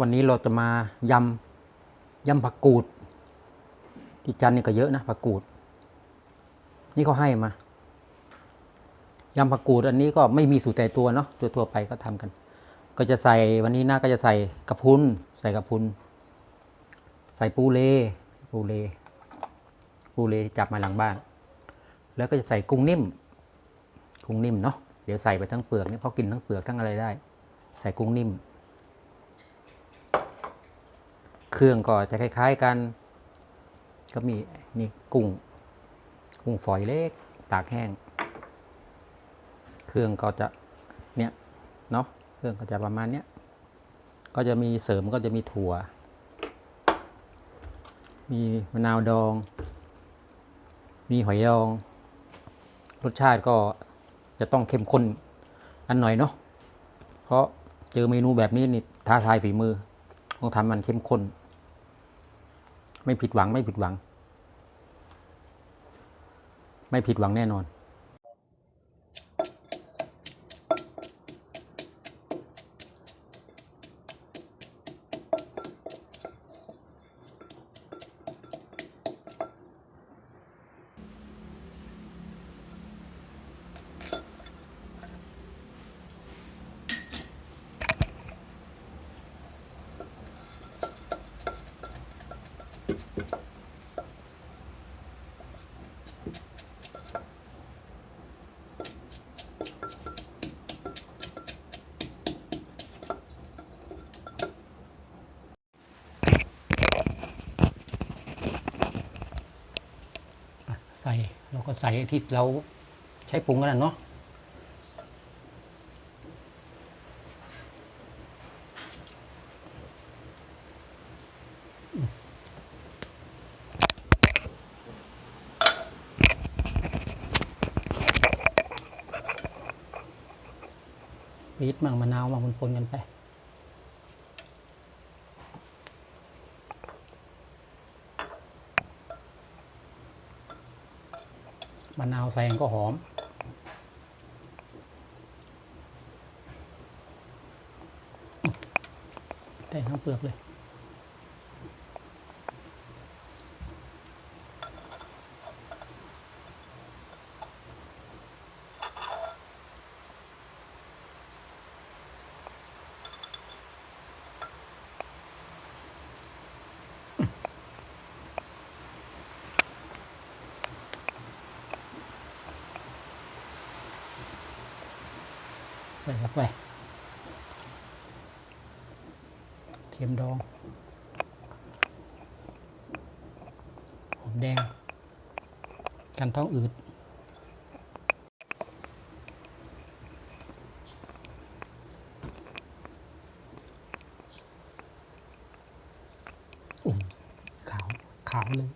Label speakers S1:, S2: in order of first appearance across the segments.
S1: วันนี้เราจะมายำยำผักกูด ที่จันนี่ก็เยอะนะผักกูด นี่เขาให้มายำผักกูดอันนี้ก็ไม่มีสูตรแต่ตัวเนาะตัวทั่วไปก็ทำกัน ก็จะใส่วันนี้นะก็จะใส่กระพุนใส่กระพุนใส่ปูเลปูเลปูเลจับมาหลังบ้าน แล้วก็จะใส่กุ้งนิ่ม กุ้งนิ่มเนาะเดี๋ยวใส่ไปทั้งเปลือกนี่เพราะกินทั้งเปลือกทั้งอะไรได้ ใส่กุ้งนิ่ม เครื่องก็จะคล้าย ๆกัน ก็มีมีกุ้ง กุ้งฝอยเล็ก ตากแห้ง เครื่องก็จะเนี่ยเนาะเครื่องก็จะประมาณเนี้ยก็จะมีเสริมก็จะมีถั่ว มีมะนาวดอง มีหอยดอง รสชาติก็จะต้องเข้มข้นอันหน่อยเนาะเพราะเจอเมนูแบบนี้นี่ท้าทายฝีมือ ต้องทำมันเข้มข้น ไม่ผิดหวังไม่ผิดหวัง ไม่ผิดหวังแน่นอน ใส่เรา ก็ใส่ที่เราใช้ปรุงกันนะเนาะปี๊ดมั่งมะนาวมั่งปนๆกันไป มะนาวใส่ก็หอม แต่ทั้งเปลือกเลย ส่เข้าไปเทียมดองหอมแดง กันท้องอืดอุ่มขาว ขาวเลย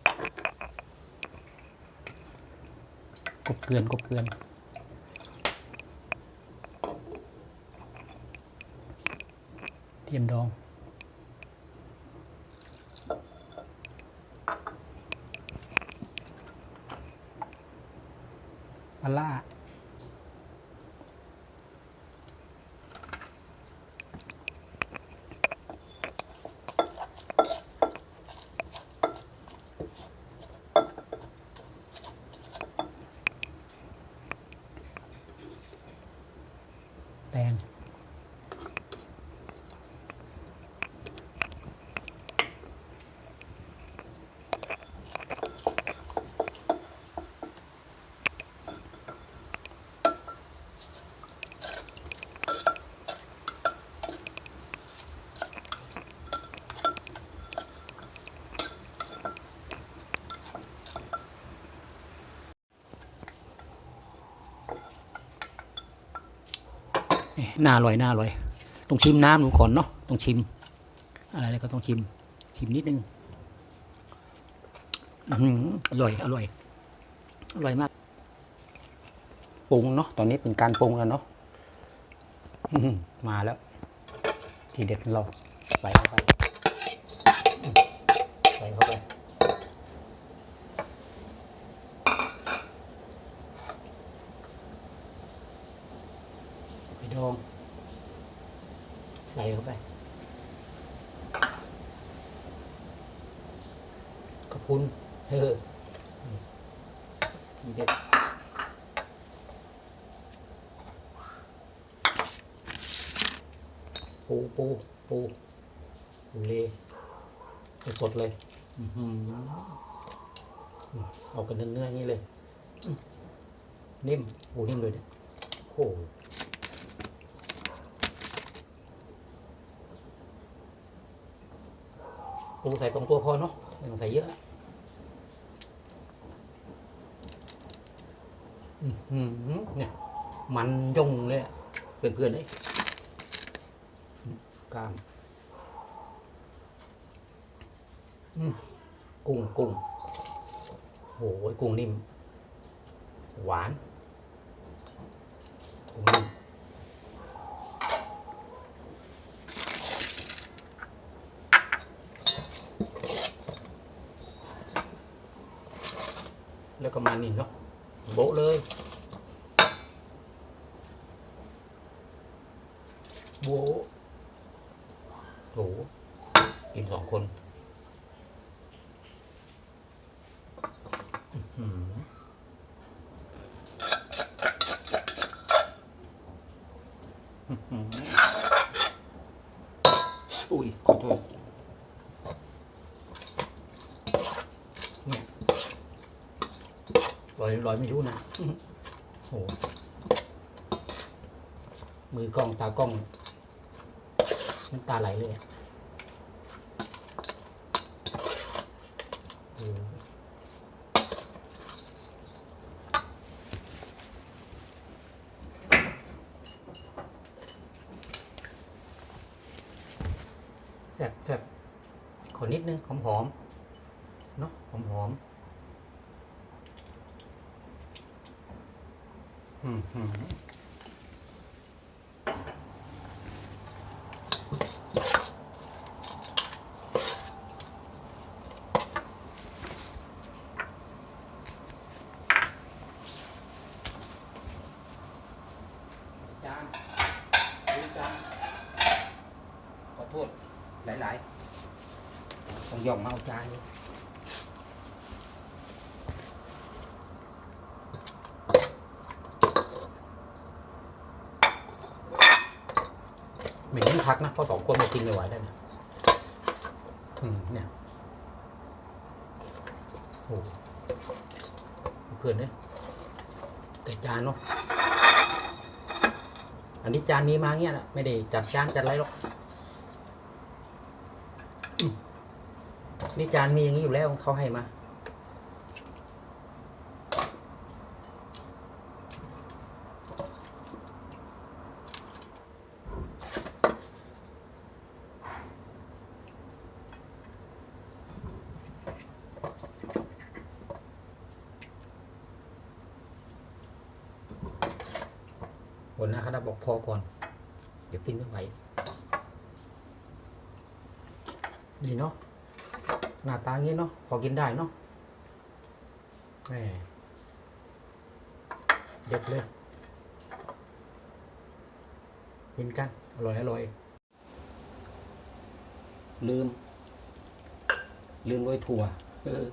S1: กบเกลือน กบเกลือน ทียมดอง ปลา นี่น่าอร่อยน่าอร่อยต้องชิมน้ำหนูก่อนเนาะต้องชิม อะไรก็ต้องชิม ชิมนิดนึงอร่อยอร่อยอร่อยมากปรุงเนาะตอนนี้เป็นการปรุงแล้วเนาะมาแล้ว ทีเด็ดเราใส่เข้าไปใส่เข้าไป ง ใส่เข้าไปขอบคุณเธอเด็ดปูปูปูปูเลสดเลยเอากันเนื้อๆนี่เลย นิ่มปูนิ่มเลยเนี่ยโอ้ ปูใส่ตรงตัวพอเนาะไม่ต้องใส่เยอะอือหือเนี่ย มันยงเลยเพื่อนๆเลยกล้ามอืมกุ้งกุ้งโอ้ยกุ้งนิ่ม หวานกุ้งนิ่ม แล้วก็มานี่เนาะโบะเลย โบะโหกินสองคน อืมอุ้ย ขอโทษ เนี่ย ลอยลอยไม่รู้นะอื้อโหมือกล้องตากล้องน้ำตาไหลเลยแซ่บแซ่บขอนิดนึงหอมหอมๆเนาะหอมหอมๆอืมอืมจานดูจาน ขอโทษหลายๆต้องย่องมาเอาจานเลย เหม็นยิ่พักนะเพราะสองคนมากินไม่ไหวได้นะอืมเนี่ยโอ้เพื่อนเนี่ยแต่จานเนาะอันนี้จานนี้มาเงี้ยนะไม่ได้จัดจานจัดอะไรหรอกนี่จานมีอย่างนี้อยู่แล้วเขาให้มา หัวหน้าคณะบอกพอก่อน เดี๋ยวปิ้งไม่ไหวดีเนาะหน้าตาอย่างนี้เนาะพอกินได้เนาะแหมเด็ดเลยกินกัน อร่อยอร่อยลืม ลืมโรยถั่วเออ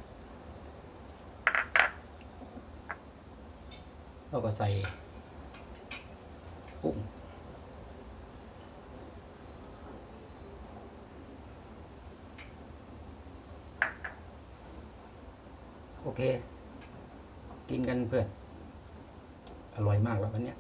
S1: แล้วก็ใส่ กุ้งโอเค กินกันเพื่อน อร่อยมากแล้ววันเนี้ย